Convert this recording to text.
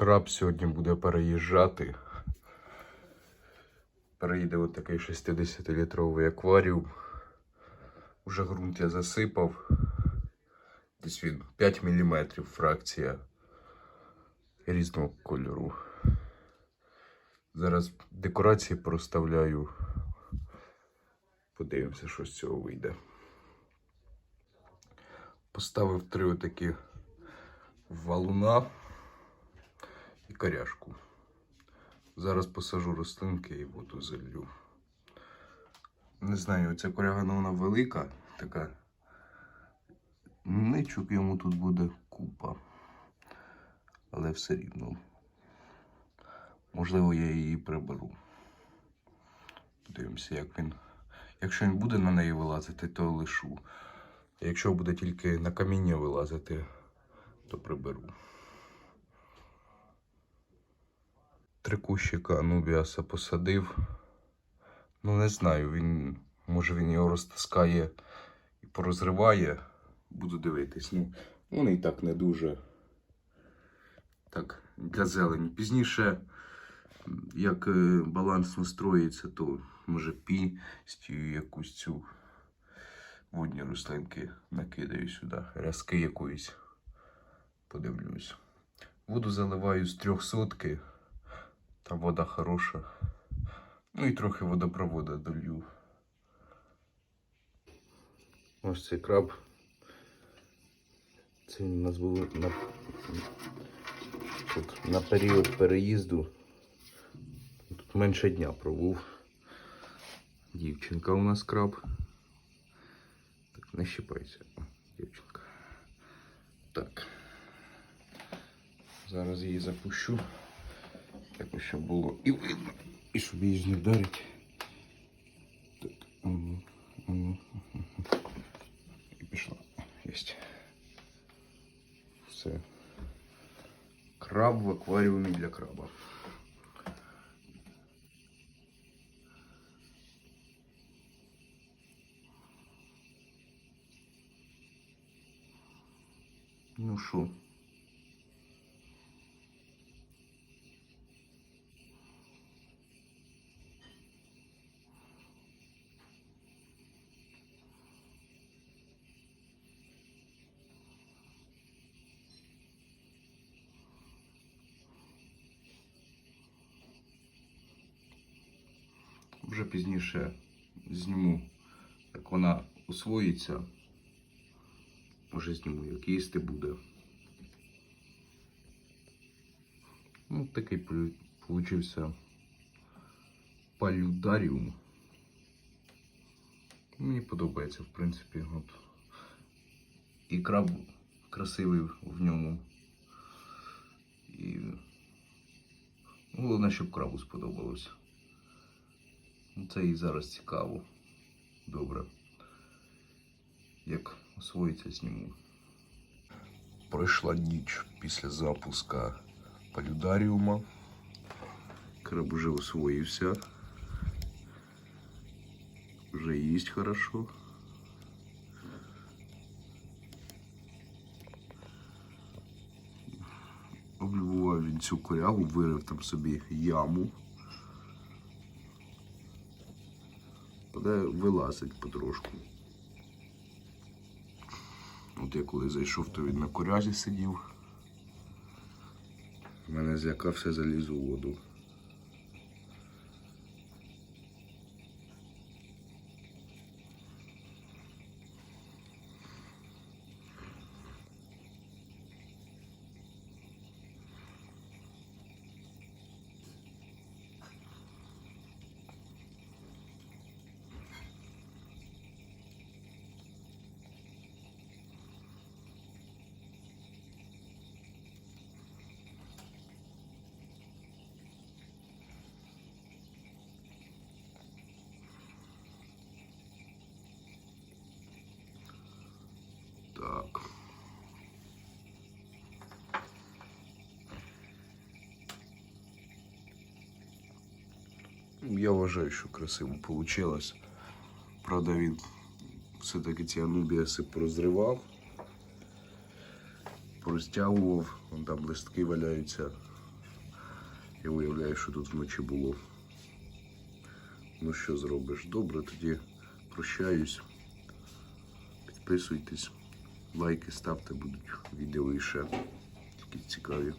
Краб сьогодні буде переїжджати. Переїде от 60-літровий акваріум. Уже ґрунт я засипав. Десь він 5 мм фракція різного кольору. Зараз декорації проставляю. Подивимося, що з цього вийде. Поставив три отакі валуна коряшку. Зараз посажу рослинки і воду залью. Не знаю, ця корягана вона велика, така. Ничок йому тут буде купа. Але все рівно. Можливо, я її приберу. Подивимося, як він. Якщо він буде на неї вилазити, то лишу. Якщо буде тільки на каміння вилазити, то приберу. Три кущика Анубіаса посадив. Ну, не знаю, він. Може він його розтаскає і порозриває. Буду дивитись. Ну, вони і так не дуже. Так, для зелені. Пізніше, як е, баланс настроїться, то може пістю якусь цю водні рослинки накидаю сюди. Рязки якоїсь. Подивлюсь. Воду заливаю з трьох Там вода хороша. Ну і трохи водопровода долью. Ось цей краб. Це у нас був на, тут, на період переїзду. Тут менше дня пробув. Дівчинка у нас краб. Так, не щипайся, дівчинка. Так. Зараз її запущу. Так, щоб було і видно, і щоб її ж не вдарить. Так, ану, ану. І пішла. Єсть. Все. Краб в акваріумі для краба. Ну що? Вже пізніше зніму, як вона освоїться. Може зніму, як їсти буде. Ну, такий получився палюдаріум. Мені подобається, в принципі. От. І краб красивий в ньому. І ну, головне, щоб крабу сподобалось. Ну, Це і зараз цікаво. Добре. Як освоїться зніму. Пройшла ніч після запуска полюдаріума. Краб уже освоївся. Вже їсть хорошо. Облюбував він цю корягу, вирив там собі яму. Але вилазить потрошку. От я коли зайшов, то він на корязі сидів. Мене злякався заліз у воду. Так. Я вважаю, що красиво вийшло. Правда, він все-таки ці анубіаси порозривав, порозтягував, вон там листки валяються. Я уявляю, що тут вночі було. Ну що зробиш? Добре, тоді прощаюсь. Підписуйтесь, лайки ставте, будуть відео і ще такі цікаві.